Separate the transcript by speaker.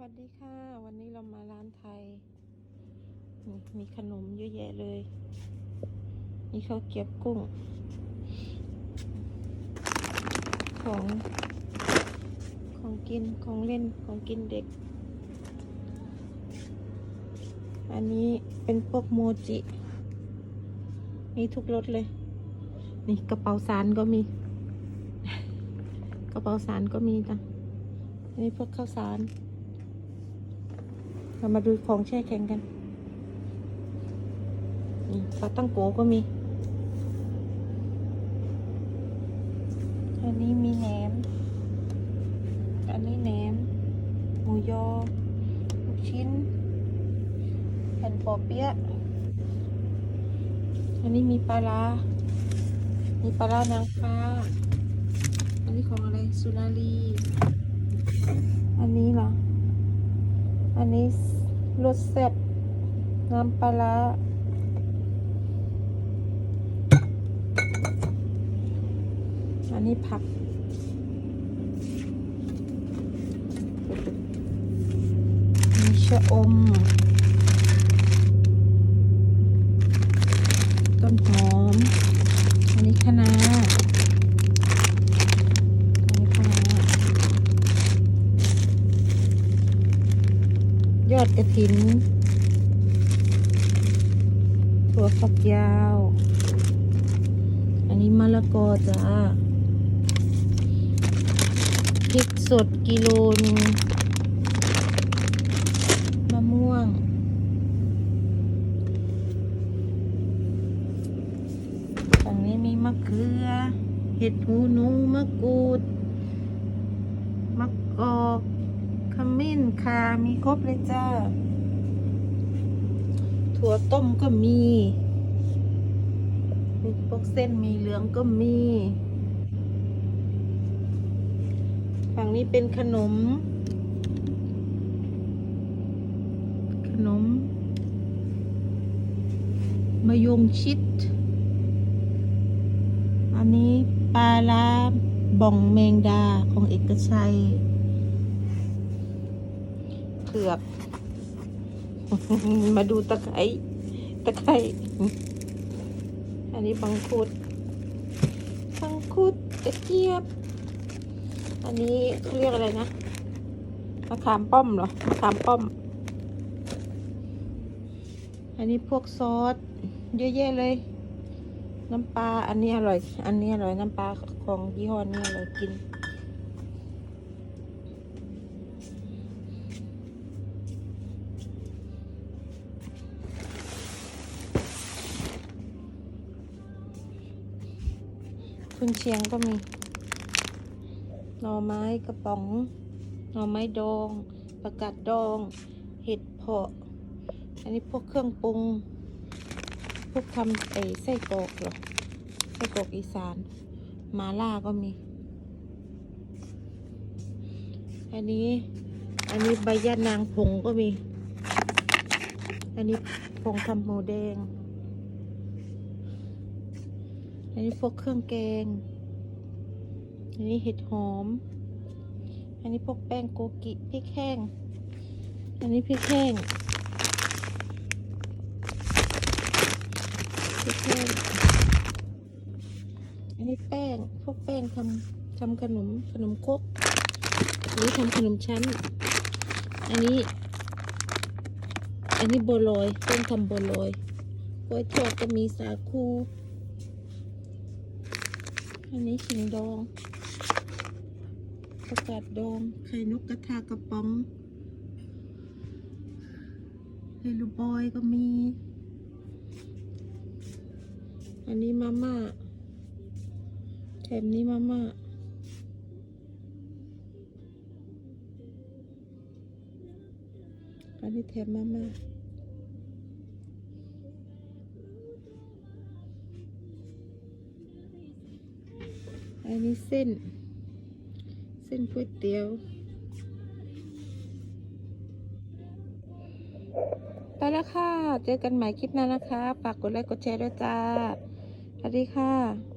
Speaker 1: วัสดีค่ะ วันนี้เรามาร้านไทย มีขนมเยอะแยะเลย มีข้าวเกรียบกุ้ง ของของกินของเล่นของกินเด็ก อันนี้เป็นพวกโมจิ มีทุกรสเลย นี่กระเป๋าสารก็มี กระเป๋าสารก็มีจ้ะอันนี้พวกข้าวสาร เรามาดูของแช่แข็งกันนี่ปลาตั้งโกก็มีอันนี้มีแหนม อันนี้แหนม หมูยอลูกชิ้นแผ่นปอเปี๊ยะอันนี้มีปลาร้ามีปลาร้านางฟ้า อันนี้ของอะไรสุนารี อันนี้เหรอ อันนี้รสแซ่บน้ำปลาร้าอันนี้ผัก มีชะอม ต้นหอม อันนี้คะน้าอันนี้คะน้าย อดกระถินถั่วฝักยาว อันนี้มะละกอจ้าพริกสดกิโลนึงมะม่วง ฝั่งนี้มีมะเขือ เห็ดหูหนูมะกรูด มะกอก ขมิ้นข่ามีครบเลยจ้า ถั่วต้มก็มี มีพวกเส้นมีเหลืองก็มี ฝั่งนี้เป็นขนม ขนม มะยงชิด อันนี้ปลาลาบ่องแมงดาของเอกชัย เผือก มาดูตะไคร้ตะไคร้อันนี้บังคุดบังคุดกระเจี๊ยบ อันนี้เขาเรียกอะไรนะมะขามป้อมเหรอมะขามป้อม อันนี้พวกซอสเยอะแยะเลย น้ำปลาอันนี้อร่อย อันนี้อร่อยน้ำปลาของยี่ห้อนี้อร่อยกิน คุณเชียงก็มี หน่อไม้กระป๋อง หน่อไม้ดอง ประกาศดอง เห็ดเพาะ อันนี้พวกเครื่องปรุง พวกทำไอ้ไส้กรอกหรอ ไส้กรอกอีสาน มาล่าก็มี อันนี้ อันนี้ใบยะนางผงก็มี อันนี้ผงทำหมูแดง อันนี้พวกเครื่องแกง อันนี้เห็ดหอม อันนี้พวกแป้งโกกิพริกแห้ง อันนี้พริกแห้งพริกแห้ง อันนี้แป้ง พวกแป้งทำทำขนมขนมครกอันนี้ทำขนมชั้น อันนี้ อันนี้บัวลอยแป้งทำบัวลอยกล้วยทอดก็มีสาคู อันนี้ขิงดองประกาศดอง ไข่นกกระทากระป๋องเฮลูบอยก็มี อันนี้มาม่าแถมนี้มาม่าอันนี้แถมมาม่า อันนี้เส้น เส้นก๋วยเตี๋ยว ไปแล้วค่ะ เจอกันใหม่คลิปหน้านะคะฝากกดไลค์กดแชร์ด้วยจ้าสวัสดีค่ะ